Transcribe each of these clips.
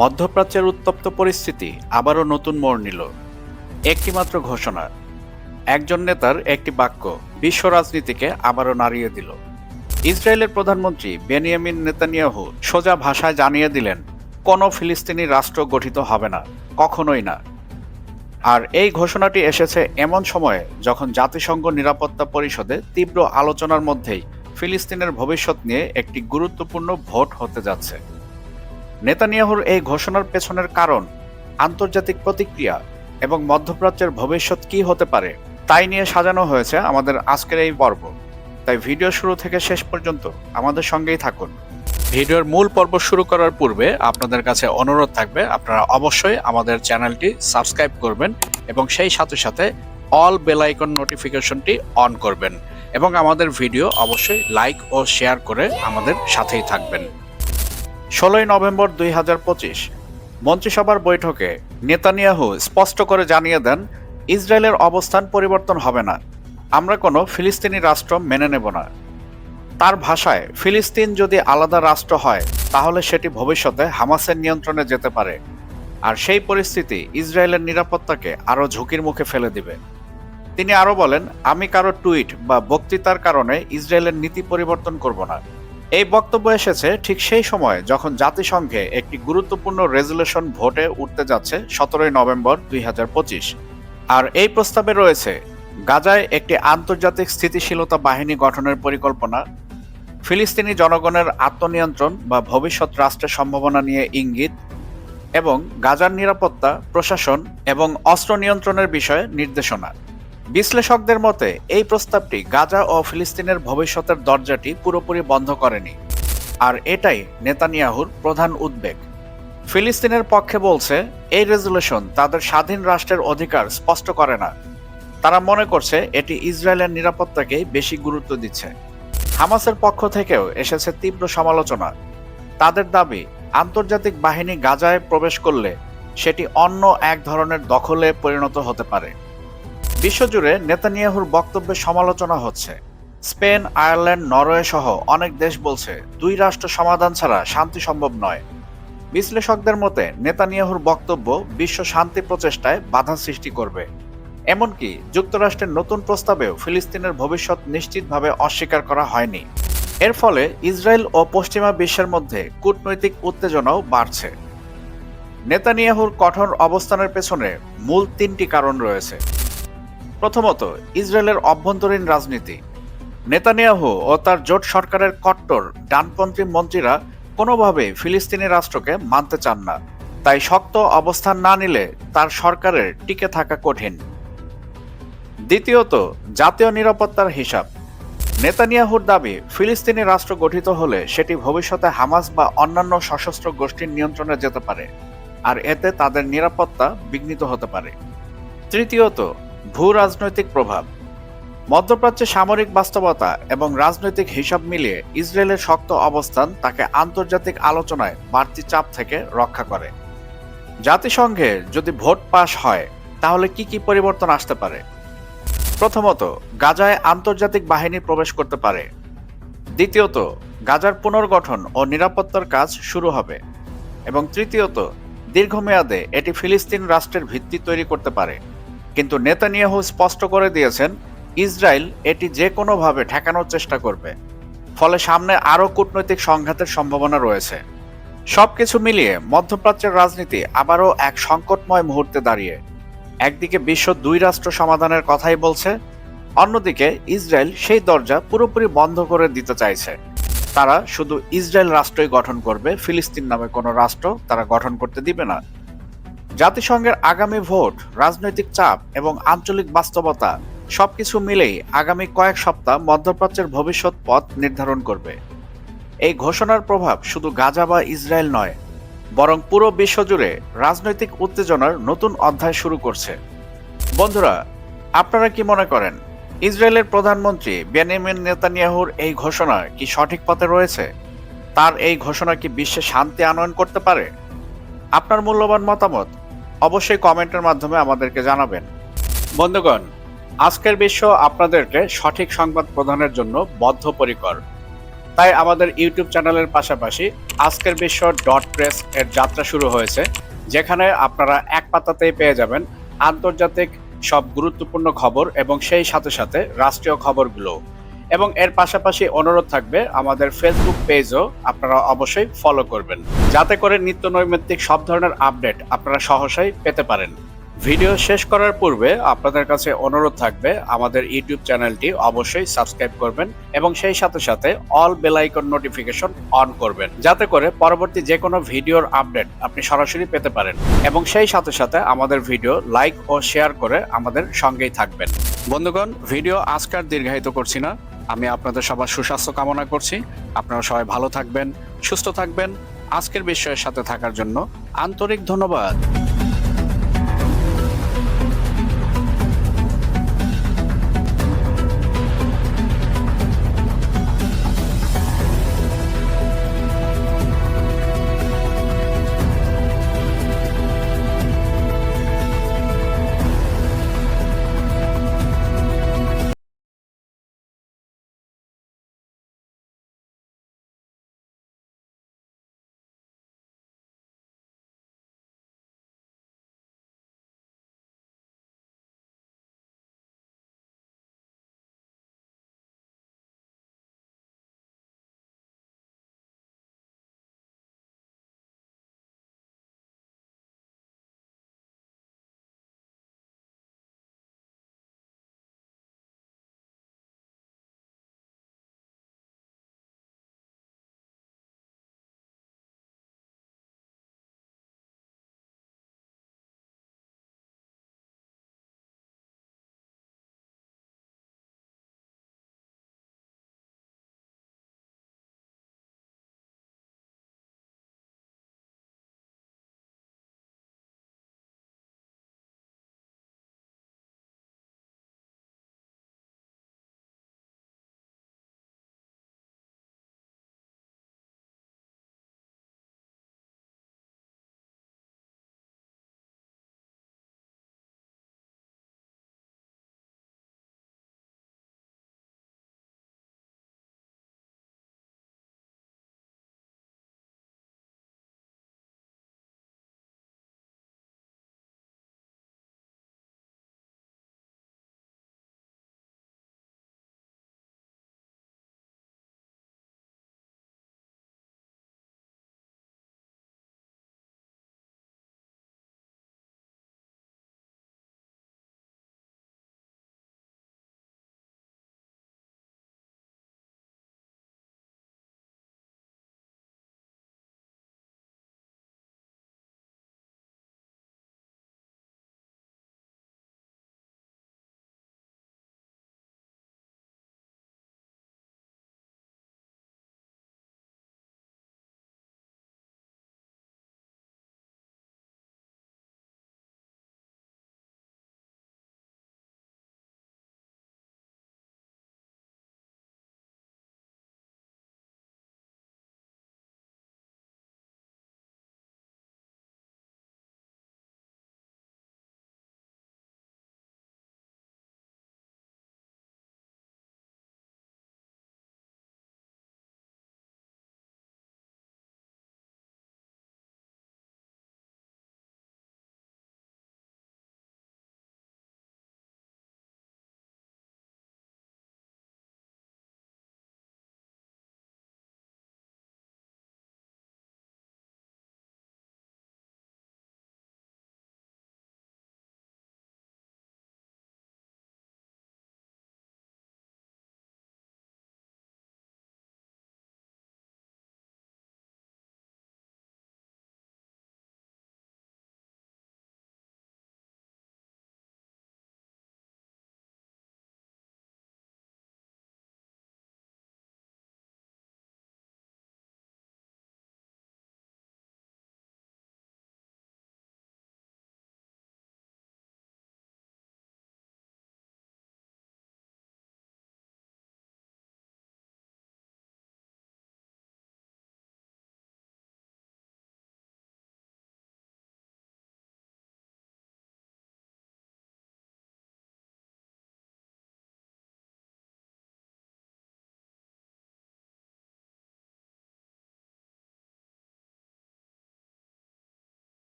মধ্যপ্রাচ্যের উত্তপ্ত পরিস্থিতি আবারও নতুন মোড় নিল। একটিমাত্র ঘোষণা, একজন নেতার একটি বাক্য বিশ্ব রাজনীতিকে আবারও নাড়িয়ে দিল। ইসরায়েলের প্রধানমন্ত্রী বেনিয়ামিন নেতানিয়াহু সোজা ভাষায় জানিয়ে দিলেন, কোনো ফিলিস্তিনি রাষ্ট্র গঠিত হবে না, কখনোই না। আর এই ঘোষণাটি এসেছে এমন সময়ে যখন জাতিসংঘ নিরাপত্তা পরিষদে তীব্র আলোচনার মধ্যেই ফিলিস্তিনের ভবিষ্যৎ নিয়ে একটি গুরুত্বপূর্ণ ভোট হতে যাচ্ছে। নেতানিয়াহুর এই ঘোষণার পেছনের কারণ, আন্তর্জাতিক প্রতিক্রিয়া এবং মধ্যপ্রাচ্যের ভবিষ্যৎ কি হতে পারে, তাই নিয়ে সাজানো হয়েছে আমাদের আজকের এই পর্ব। তাই ভিডিও শুরু থেকে শেষ পর্যন্ত আমাদের সঙ্গেই থাকুন। ভিডিওর মূল পর্ব শুরু করার পূর্বে আপনাদের কাছে অনুরোধ থাকবে, আপনারা অবশ্যই আমাদের চ্যানেলটি সাবস্ক্রাইব করবেন এবং সেই সাথে সাথে অল বেল আইকন নোটিফিকেশনটি অন করবেন এবং আমাদের ভিডিও অবশ্যই লাইক ও শেয়ার করে আমাদের সাথেই থাকবেন। ষোলোই নভেম্বর দুই হাজার পঁচিশ মন্ত্রিসভার বৈঠকে নেতানিয়াহু স্পষ্ট করে জানিয়ে দেন, ইসরায়েলের অবস্থান পরিবর্তন হবে না, আমরা কোনো ফিলিস্তিনি রাষ্ট্র মেনে নেব না। তার ভাষায়, ফিলিস্তিন যদি আলাদা রাষ্ট্র হয়, তাহলে সেটি ভবিষ্যতে হামাসের নিয়ন্ত্রণে যেতে পারে, আর সেই পরিস্থিতি ইসরায়েলের নিরাপত্তাকে আরও ঝুঁকির মুখে ফেলে দিবে। তিনি আরও বলেন, আমি কারও টুইট বা বক্তৃতার কারণে ইসরায়েলের নীতি পরিবর্তন করব না। এই বক্তব্য এসেছে ঠিক সেই সময় যখন জাতিসংঘে একটি গুরুত্বপূর্ণ রেজুলেশন ভোটে উঠতে যাচ্ছে সতেরোই নভেম্বর দুই হাজার পঁচিশ। আর এই প্রস্তাবে রয়েছে, গাজায় একটি আন্তর্জাতিক স্থিতিশীলতা বাহিনী গঠনের পরিকল্পনা, ফিলিস্তিনি জনগণের আত্মনিয়ন্ত্রণ বা ভবিষ্যৎ রাষ্ট্রের সম্ভাবনা নিয়ে ইঙ্গিত এবং গাজার নিরাপত্তা, প্রশাসন এবং অস্ত্র নিয়ন্ত্রণের বিষয়ে নির্দেশনা। বিশ্লেষকদের মতে, এই প্রস্তাবটি গাজা ও ফিলিস্তিনের ভবিষ্যতের দরজাটি পুরোপুরি বন্ধ করেনি। আর এটাই নেতানিয়াহুর প্রধান উদ্বেগ। ফিলিস্তিনের পক্ষে বলছে, এই রেজুলেশন তাদের স্বাধীন রাষ্ট্রের অধিকার স্পষ্ট করে না। তারা মনে করছে, এটি ইসরায়েলের নিরাপত্তাকেই বেশি গুরুত্ব দিচ্ছে। হামাসের পক্ষ থেকেও এসেছে তীব্র সমালোচনা। তাদের দাবি, আন্তর্জাতিক বাহিনী গাজায় প্রবেশ করলে সেটি অন্য এক ধরনের দখলে পরিণত হতে পারে। বিশ্বজুড়ে নেতানিয়াহুর বক্তব্যে সমালোচনা হচ্ছে। স্পেন, আয়ারল্যান্ড, নরওয়ে সহ অনেক দেশ বলছে, দুই রাষ্ট্র সমাধান ছাড়া শান্তি সম্ভব নয়। বিশ্লেষকদের মতে, নেতানিয়াহুর বক্তব্য বিশ্ব শান্তি প্রচেষ্টায় বাধা সৃষ্টি করবে। এমনকি যুক্তরাষ্ট্রের নতুন প্রস্তাবেও ফিলিস্তিনের ভবিষ্যৎ নিশ্চিতভাবে অস্বীকার করা হয়নি। এর ফলে ইসরায়েল ও পশ্চিমা বিশ্বের মধ্যে কূটনৈতিক উত্তেজনাও বাড়ছে। নেতানিয়াহুর কঠোর অবস্থানের পেছনে মূল তিনটি কারণ রয়েছে। প্রথমত, ইসরায়েলের অভ্যন্তরীণ রাজনীতি। নেতানিয়াহু ও তার জোট সরকারের কট্টর ডানপন্থী মন্ত্রীরা কোনোভাবে ফিলিস্তিনি রাষ্ট্রকে মানতে চান না। তাই শক্ত অবস্থান না নিলে তার সরকারের টিকে থাকা কঠিন। দ্বিতীয়ত, জাতীয় নিরাপত্তার হিসাব। নেতানিয়াহুর দাবি, ফিলিস্তিনি রাষ্ট্র গঠিত হলে সেটি ভবিষ্যতে হামাস বা অন্যান্য সশস্ত্র গোষ্ঠীর নিয়ন্ত্রণে যেতে পারে। আর এতে তাদের নিরাপত্তা বিঘ্নিত হতে পারে। তৃতীয়ত ভূ রাজনৈতিক প্রভাব। মধ্যপ্রাচ্যে সামরিক বাস্তবতা এবং রাজনৈতিক হিসাব মিলিয়ে ইসরায়েলের শক্ত অবস্থান তাকে আন্তর্জাতিক আলোচনায় বাড়তি চাপ থেকে রক্ষা করে। জাতিসংঘে যদি ভোট পাশ হয়, তাহলে কি কি পরিবর্তন আসতে পারে? প্রথমত, গাজায় আন্তর্জাতিক বাহিনী প্রবেশ করতে পারে। দ্বিতীয়ত, গাজার পুনর্গঠন ও নিরাপত্তার কাজ শুরু হবে। এবং তৃতীয়ত, দীর্ঘমেয়াদে এটি ফিলিস্তিন রাষ্ট্রের ভিত্তি তৈরি করতে পারে। কিন্তু নেতানিয়াহু স্পষ্ট করে দিয়েছেন, ইসরায়েল এটি যে কোনোভাবে ঠেকানোর চেষ্টা করবে। ফলে সামনে আরও কূটনৈতিক সংঘাতের সম্ভাবনা রয়েছে। সবকিছু মিলিয়ে মধ্যপ্রাচ্যের রাজনীতি আবারও এক সংকটময় মুহূর্তে দাঁড়িয়ে। একদিকে বিশ্ব দুই রাষ্ট্র সমাধানের কথাই বলছে, অন্যদিকে ইসরায়েল সেই দরজা পুরোপুরি বন্ধ করে দিতে চাইছে। তারা শুধু ইসরায়েল রাষ্ট্রই গঠন করবে, ফিলিস্তিন নামে কোনো রাষ্ট্র তারা গঠন করতে দিবে না। জাতিসংঘের আগামী ভোট, রাজনৈতিক চাপ এবং আঞ্চলিক বাস্তবতা সবকিছু মিলেই আগামী কয়েক সপ্তাহ মধ্যপ্রাচ্যের ভবিষ্যৎ পথ নির্ধারণ করবে। এই ঘোষণার প্রভাব শুধু গাজা বা ইসরায়েল নয়, বরং পুরো বিশ্বজুড়ে রাজনৈতিক উত্তেজনার নতুন অধ্যায় শুরু করছে। বন্ধুরা, আপনারা কি মনে করেন, ইসরায়েলের প্রধানমন্ত্রী বেনিয়ামিন নেতানিয়াহুর এই ঘোষণা কি সঠিক পথে রয়েছে? তার এই ঘোষণা কি বিশ্বে শান্তি আনয়ন করতে পারে? আপনার মূল্যবান মতামত অবশ্যই কমেন্টের মাধ্যমে আমাদেরকে জানাবেন। বন্ধুগণ, আজকের বিশ্ব আপনাদেরকে সঠিক সংবাদ প্রদানের জন্য বদ্ধপরিকর। তাই আমাদের ইউটিউব চ্যানেলের পাশাপাশি আজকের বিশ্ব ডট প্রেস এর যাত্রা শুরু হয়েছে, যেখানে আপনারা এক পাতাতেই পেয়ে যাবেন আন্তর্জাতিক সব গুরুত্বপূর্ণ খবর এবং সেই সাথে সাথে রাষ্ট্রীয় খবরগুলো। এবং এর পাশাপাশি অনুরোধ থাকবে আমাদের ফেসবুক পেজও আপনারা অবশ্যই ফলো করবেন। যাতে করে নিত্য নৈমিত্তিক সব ধরনের আপডেট আপনারা সহসাই পেতে পারেন। ভিডিও শেষ করার পূর্বে আপনাদের কাছে অনুরোধ থাকবে, আমাদের ইউটিউব চ্যানেলটি অবশ্যই সাবস্ক্রাইব করবেন এবং সেই সাথে সাথে all bell icon notification on করবেন। যাতে করে পরবর্তী যে কোনো ভিডিওর আপডেট আপনি সরাসরি পেতে পারেন এবং সেই সাথে সাথে আমাদের ভিডিও লাইক ও শেয়ার করে আমাদের সঙ্গেই থাকবেন। বন্ধুগণ ভিডিও আজকার দীর্ঘায়িত করছি না। আমি আপনাদের সবার সুস্বাস্থ্য কামনা করছি। আপনারা সবাই ভালো থাকবেন, সুস্থ থাকবেন। আজকের বিষয়ের সাথে থাকার জন্য আন্তরিক ধন্যবাদ।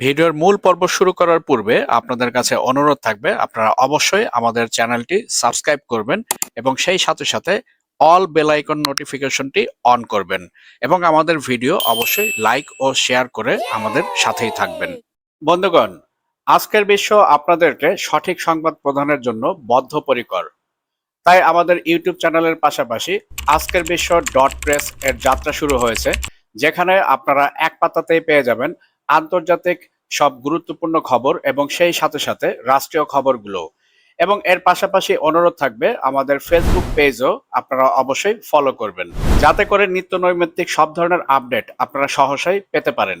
ভিডিওর মূল পর্ব শুরু করার পূর্বে আপনাদের কাছে অনুরোধ থাকবে, আপনারা অবশ্যই আমাদের চ্যানেলটি সাবস্ক্রাইব করবেন এবং সেই সাথে সাথে অল বেল আইকন নোটিফিকেশনটি অন করবেন এবং আমাদের ভিডিও অবশ্যই লাইক ও শেয়ার করে আমাদের সাথেই থাকবেন। বন্ধুগণ, আজকের বিশ্ব আপনাদেরকে সঠিক সংবাদ প্রদানের জন্য বদ্ধপরিকর। তাই আমাদের ইউটিউব চ্যানেলের পাশাপাশি আজকের বিশ্ব ডট প্রেস এর যাত্রা শুরু হয়েছে, যেখানে আপনারা এক পাতাতেই পেয়ে যাবেন আন্তর্জাতিক সব গুরুত্বপূর্ণ খবর এবং সেই সাথে সাথে রাষ্ট্রীয় খবরগুলো। এবং এর পাশাপাশি অনুরোধ থাকবে আমাদের ফেসবুক পেজও আপনারা অবশ্যই ফলো করবেন। যাতে করে নিত্য নৈমিত্তিক সব ধরনের আপডেট আপনারা সহসাই পেতে পারেন।